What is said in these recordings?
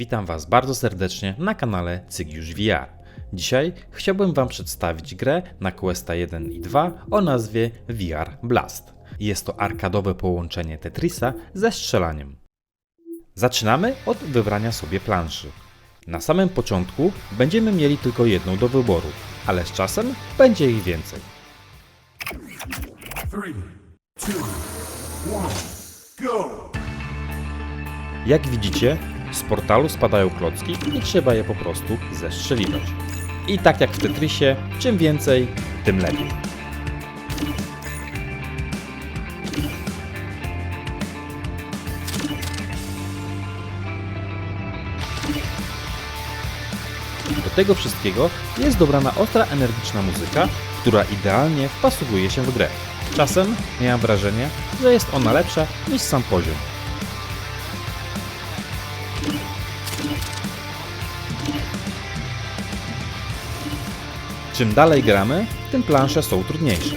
Witam Was bardzo serdecznie na kanale Cygiusz VR. Dzisiaj chciałbym Wam przedstawić grę na Questa 1 i 2 o nazwie VR Blast. Jest to arkadowe połączenie Tetrisa ze strzelaniem. Zaczynamy od wybrania sobie planszy. Na samym początku będziemy mieli tylko jedną do wyboru, ale z czasem będzie ich więcej. Three, two, one, go! Jak widzicie, z portalu spadają klocki i trzeba je po prostu zestrzeliwać. I tak jak w Tetrisie, czym więcej, tym lepiej. Do tego wszystkiego jest dobrana ostra, energiczna muzyka, która idealnie wpasowuje się w grę. Czasem miałem wrażenie, że jest ona lepsza niż sam poziom. Czym dalej gramy, tym plansze są trudniejsze.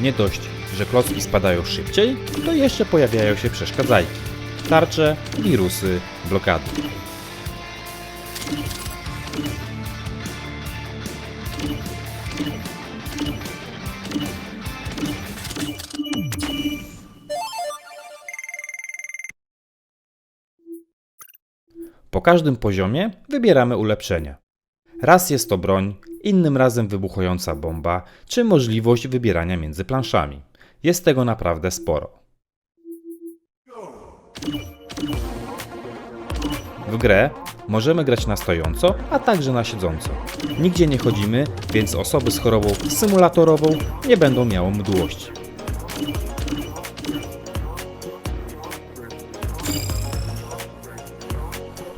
Nie dość, że klocki spadają szybciej, to jeszcze pojawiają się przeszkadzajki. Tarcze, wirusy, blokady. Po każdym poziomie wybieramy ulepszenia. Raz jest to broń, innym razem wybuchająca bomba, czy możliwość wybierania między planszami. Jest tego naprawdę sporo. W grę możemy grać na stojąco, a także na siedząco. Nigdzie nie chodzimy, więc osoby z chorobą symulatorową nie będą miały mdłości.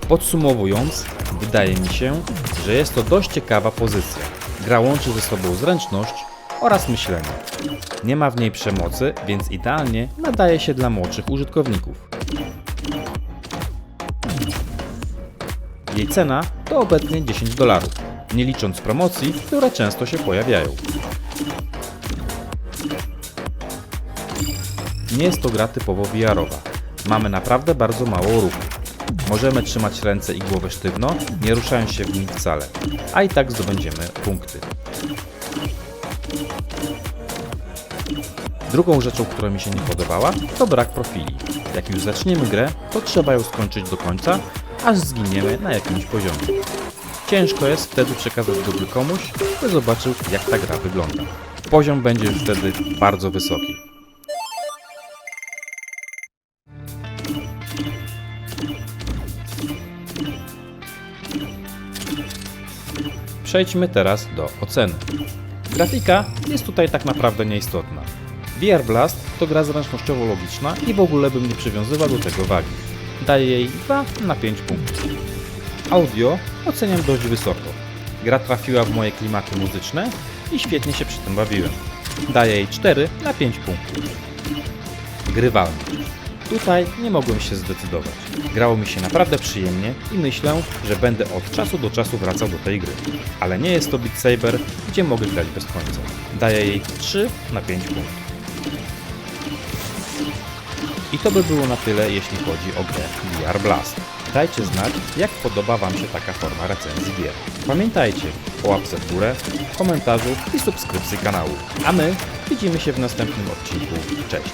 Podsumowując, wydaje mi się, że jest to dość ciekawa pozycja. Gra łączy ze sobą zręczność oraz myślenie. Nie ma w niej przemocy, więc idealnie nadaje się dla młodszych użytkowników. Jej cena to obecnie 10 dolarów, nie licząc promocji, które często się pojawiają. Nie jest to gra typowo VR-owa. Mamy naprawdę bardzo mało ruchu. Możemy trzymać ręce i głowę sztywno, nie ruszając się w nich wcale, a i tak zdobędziemy punkty. Drugą rzeczą, która mi się nie podobała, to brak profili. Jak już zaczniemy grę, to trzeba ją skończyć do końca, aż zginiemy na jakimś poziomie. Ciężko jest wtedy przekazać go komuś, by zobaczył, jak ta gra wygląda. Poziom będzie już wtedy bardzo wysoki. Przejdźmy teraz do oceny. Grafika jest tutaj tak naprawdę nieistotna. VR Blast to gra zręcznościowo-logiczna i w ogóle bym nie przywiązywał do tego wagi. Daję jej 2 na 5 punktów. Audio oceniam dość wysoko. Gra trafiła w moje klimaty muzyczne i świetnie się przy tym bawiłem. Daję jej 4 na 5 punktów. Grywalność. Tutaj nie mogłem się zdecydować. Grało mi się naprawdę przyjemnie i myślę, że będę od czasu do czasu wracał do tej gry. Ale nie jest to Beat Saber, gdzie mogę grać bez końca. Daję jej 3 na 5 punktów. I to by było na tyle, jeśli chodzi o grę VR Blast. Dajcie znać, jak podoba Wam się taka forma recenzji gier. Pamiętajcie o łapce w górę, komentarzu i subskrypcji kanału. A my widzimy się w następnym odcinku. Cześć!